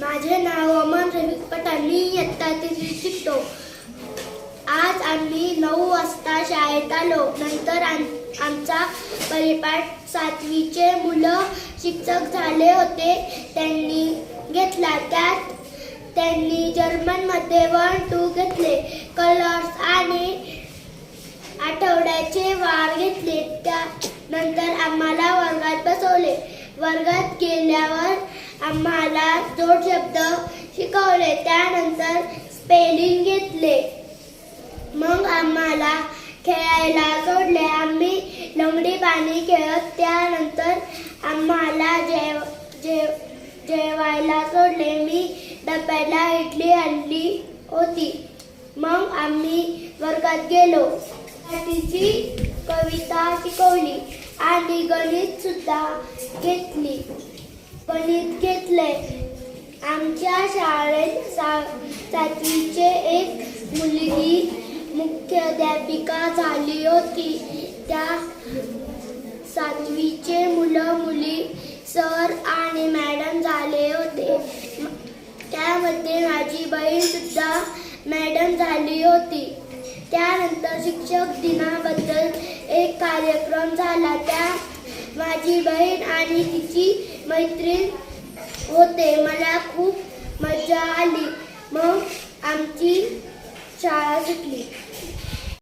माझे नाव अमन रवी पठाण मी इयत्ता शिकतो. आज आम्ही नऊ वाजता शाळेत आलो. नंतर आम आमचा परिपाठ सातवीचे मुलं शिक्षक झाले होते. त्यांनी घेतला. त्यात त्यांनी जर्मनमध्ये वन टू घेतले. कलर्स आणि आठवड्याचे वार घेतले. त्यानंतर आम्हाला वर्गात बसवले. वर्गात गेल्यावर आम्हाला जोड शब्द शिकवले त्यानंतर स्पेलिंग घेतले. मग आम्हाला खेळायला सोडले आम्ही लंगडी पाणी खेळत त्यानंतर आम्हाला जेव जेव जेवायला सोडले मी डब्याला इडली आणली होती. मग आम्ही वर्गात गेलो. तिची कविता शिकवली आणि गणित सुद्धा घेतली. गणित घेतले आमच्या शाळेत सा सातवीचे एक मुलगी मुख्याध्यापिका झाली होती. त्या सातवीचे मुलं मुली सर आणि मॅडम झाले होते. त्यामध्ये माझी बहीण सुद्धा मॅडम झाली होती. त्यानंतर शिक्षक दिनाबद्दल एक कार्यक्रम झाला. त्या माझी बहीण आणि तिची मैत्रीण होते. मला खूप मजा आली. मग आमची शाळा सुटली.